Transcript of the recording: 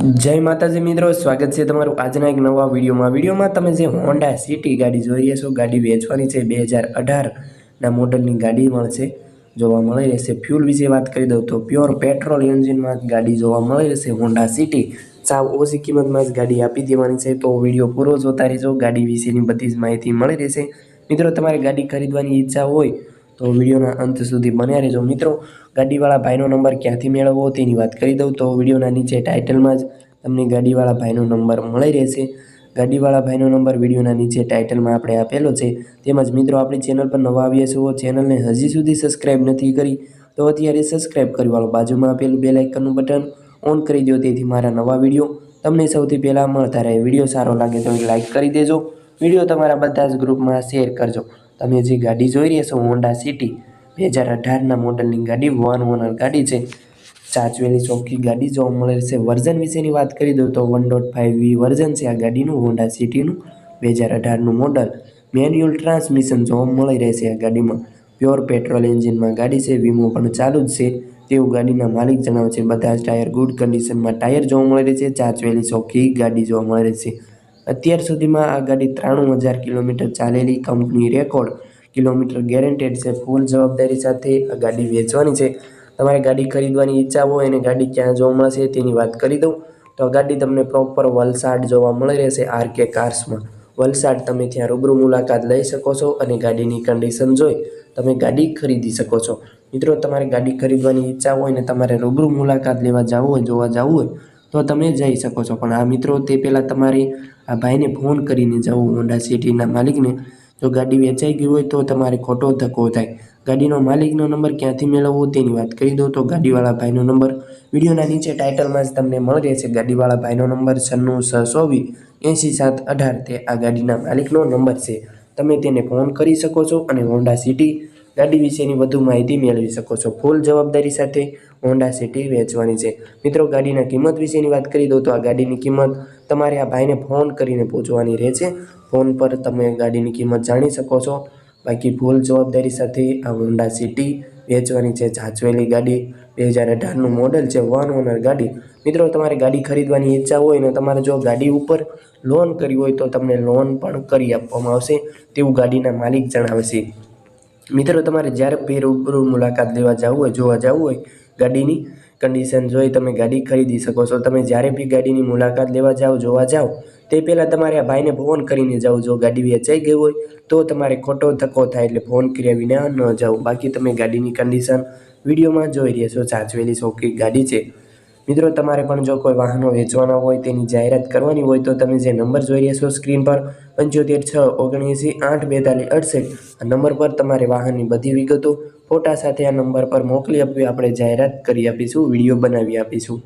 જય માતાજી મિત્રો, સ્વાગત છે તમારું આજના એક નવા વિડીયોમાં. વિડીયોમાં તમે જે હોન્ડા સિટી ગાડી જોઈ રહ્યા છો, ગાડી વેચવાની છે બે હજાર અઢારના મોડલની ગાડી મળશે જોવા મળી રહેશે. ફ્યુલ વિશે વાત કરી દઉં તો પ્યોર પેટ્રોલ એન્જિનમાં ગાડી જોવા મળી રહેશે. હોન્ડા સિટી સાવ ઓછી કિંમતમાં જ ગાડી આપી દેવાની છે. તો વીડિયો પૂરો જોતા રહેજો. ગાડી વિશેની બધી જ માહિતી મળી રહેશે. મિત્રો, તમારે ગાડી ખરીદવાની ઈચ્છા હોય તો વિડીયોના અંત સુધી બન્યા રહેજો. મિત્રો, ગાડીવાળા ભાઈનો નંબર ક્યાંથી મેળવવો તેની વાત કરી દઉં. તો વિડીયોના નીચે ટાઇટલમાં જ તમને ગાડીવાળા ભાઈનો નંબર મળી રહેશે. ગાડીવાળા ભાઈનો નંબર વિડીયોના નીચે ટાઇટલમાં આપણે આપેલો છે. તેમજ મિત્રો, આપણી ચેનલ પર નવા આવ્યા છો ચેનલને હજી સુધી સબસ્ક્રાઈબ નથી કરી, તો અત્યારે સબસ્ક્રાઈબ કરી વાળો બાજુમાં આપેલું બે લાઇકનનું બટન ઓન કરી દો. તેથી મારા નવા વીડિયો તમને સૌથી પહેલાં મળતા રહે. વીડિયો સારો લાગે તો લાઇક કરી દેજો. વીડિયો તમારા બધા જ ગ્રુપમાં શેર કરજો. તમે જે ગાડી જોઈ રહ્યા છો હોન્ડા સિટી બે હજાર અઢારના મોડલની ગાડી વન ઓનર ગાડી છે. ચાચવેલી ચોખ્ખી ગાડી જોવા મળે છે. વર્ઝન વિશેની વાત કરી દઉં તો one dot five V version છે આ ગાડીનું હોન્ડા સિટીનું બે હજાર અઢારનું મોડલ. મેન્યુઅલ ટ્રાન્સમિશન જોવા મળી રહેશે આ ગાડીમાં. પ્યોર પેટ્રોલ એન્જિનમાં ગાડી છે વીમો પણ ચાલુ જ છે. તેવું ગાડીના માલિક જણાવે છે, બધા જ ટાયર ગુડ કન્ડિશનમાં ટાયર જોવા મળે છે. ચાચવેલી ચોખ્ખી ગાડી જોવા મળે છે. અત્યાર સુધીમાં આ ગાડી ત્રાણું હજાર કિલોમીટર ચાલેલી કંપની રેકોર્ડ કિલોમીટર ગેરંટેડ છે. ફૂલ જવાબદારી સાથે આ ગાડી વેચવાની છે. તમારે ગાડી ખરીદવાની ઈચ્છા હોય અને ગાડી ક્યાં જોવા મળશે તેની વાત કરી દઉં. તો આ ગાડી તમને પ્રોપર વલસાડ જોવા મળી રહેશે આર કે કાર્સમાં વલસાડ તમે ત્યાં રૂબરૂ મુલાકાત લઈ શકો છો અને ગાડીની કન્ડિશન જોઈ તમે ગાડી ખરીદી શકો છો. મિત્રો, તમારે ગાડી ખરીદવાની ઈચ્છા હોય ને તમારે રૂબરૂ મુલાકાત લેવા જવું હોય, જોવા જવું હોય તો તમે જઈ શકો છો. પણ આ મિત્રો તે પહેલાં તમારે આ ભાઈને ફોન કરીને જવું હોન્ડા સિટીના માલિકને. જો ગાડી વેચાઈ ગઈ હોય તો તમારે ખોટો ધક્કો થાય. ગાડીનો માલિકનો નંબર ક્યાંથી મેળવવો તેની વાત કરી દો તો ગાડીવાળા ભાઈનો નંબર. વિડીયોના નીચે ટાઇટલમાં જ તમને મળી રહેશે. ગાડીવાળા ભાઈનો નંબર છન્નું છ ચોવીસ એંસી સાત અઢાર તે આ ગાડીના માલિકનો નંબર છે. તમે તેને ફોન કરી શકો છો અને હોન્ડા સિટી ગાડી વિશેની વધુ માહિતી મેળવી શકો છો. ફૂલ જવાબદારી સાથે હોન્ડા સિટી વેચવાની છે. મિત્રો, ગાડીના કિંમત વિશેની વાત કરી દઉં તો આ ગાડીની કિંમત તમારે આ ભાઈને ફોન કરીને પૂછવાની રહેશે ફોન પર તમે ગાડીની કિંમત જાણી શકો છો. બાકી ફૂલ જવાબદારી સાથે આ હોન્ડા સિટી વેચવાની છે. જાચવેલી ગાડી બે હજાર અઢારનું મોડલ છે. વન ઓનર ગાડી. મિત્રો, તમારે ગાડી ખરીદવાની ઈચ્છા હોય ને તમારે જો ગાડી ઉપર લોન કરી હોય તો તમને લોન પણ કરી આપવામાં આવશે. તેવું ગાડીના માલિક જણાવે છે. મિત્રો, તમારે જ્યારે બી રૂબરૂ મુલાકાત લેવા જવું હોય, જોવા જવું હોય, ગાડીની કન્ડિશન જોઈ તમે ગાડી ખરીદી શકો છો. તમે જ્યારે બી ગાડીની મુલાકાત લેવા જાઓ, જોવા જાઓ, તે પહેલાં તમારે આ ભાઈને ફોન કરીને જાઓ. જો ગાડી વેચાઈ ગઈ હોય, તો તમારે ખોટો ધક્કો થાય એટલે ફોન કર્યા વિના ન જાઓ. બાકી તમે ગાડીની કન્ડિશન વિડીયોમાં જોઈ રહ્યા છો. સાચવેલી ચોખ્ખી ગાડી છે. મિત્રો, તમારે પણ જો કોઈ વાહનો વેચવાના હોય, તેની જાહેરાત કરવાની હોય, તો તમે જે નંબર જોઈ રહ્યા છો સ્ક્રીન પર, પંચોતેર છ ઓગણએંસી આઠ બેતાલીસ અડસઠ, આ નંબર પર તમારે વાહનની બધી વિગતો ફોટા સાથે આ નંબર પર મોકલી આપવી, આપણે જાહેરાત કરી આપીશું, વીડિયો બનાવી આપીશું.